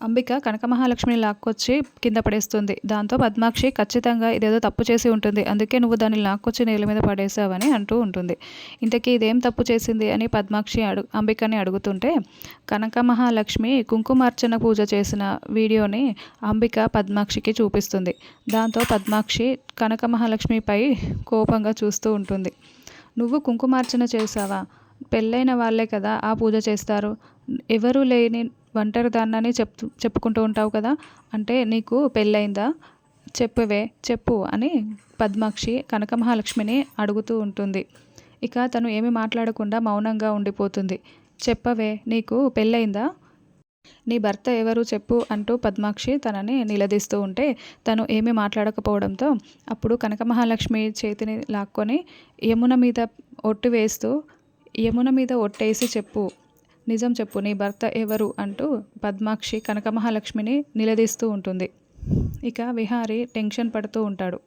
అంబిక కనకమహాలక్ష్మిని లాక్కొచ్చి కింద పడేస్తుంది. దాంతో పద్మాక్షి ఖచ్చితంగా ఇదేదో తప్పు చేసి ఉంటుంది. అందుకే నువ్వు దాన్ని లాక్కొచ్చి నేల మీద పడేసావని అంటూ ఉంటుంది. ఇంతకీ ఇదేం తప్పు చేసింది అని పద్మాక్షి అడుగు అంబికని అడుగుతుంటే కనకమహాలక్ష్మి కుంకుమార్చన పూజ చేసిన వీడియోని అంబిక పద్మాక్షికి చూపిస్తుంది. దాంతో పద్మాక్షి కనకమహాలక్ష్మిపై కోపంగా చూస్తూ ఉంటుంది. నువ్వు కుంకుమార్చన చేసావా పెళ్ళైన వాళ్ళే కదా ఆ పూజ చేస్తారు. ఎవరూ లేని ఒంటరి దాన్నని చెప్తూ చెప్పుకుంటూ ఉంటావు కదా? అంటే నీకు పెళ్ళయిందా? చెప్పవే చెప్పు అని పద్మాక్షి కనకమహాలక్ష్మిని అడుగుతూ ఉంటుంది. ఇక తను ఏమి మాట్లాడకుండా మౌనంగా ఉండిపోతుంది. చెప్పవే నీకు పెళ్ళయిందా? నీ భర్త ఎవరు చెప్పు అంటూ పద్మాక్షి తనని నిలదీస్తూ ఉంటే తను ఏమీ మాట్లాడకపోవడంతో అప్పుడు కనకమహాలక్ష్మి చేతిని లాక్కొని యమున మీద ఒట్టు వేస్తూ యమున మీద ఒట్టేసి చెప్పు. నిజం చెప్పు నీ భర్త ఎవరు? అంటూ పద్మాక్షి కనకమహాలక్ష్మిని నిలదీస్తూ ఉంటుంది. ఇక విహారి టెన్షన్ పడుతూ ఉంటాడు.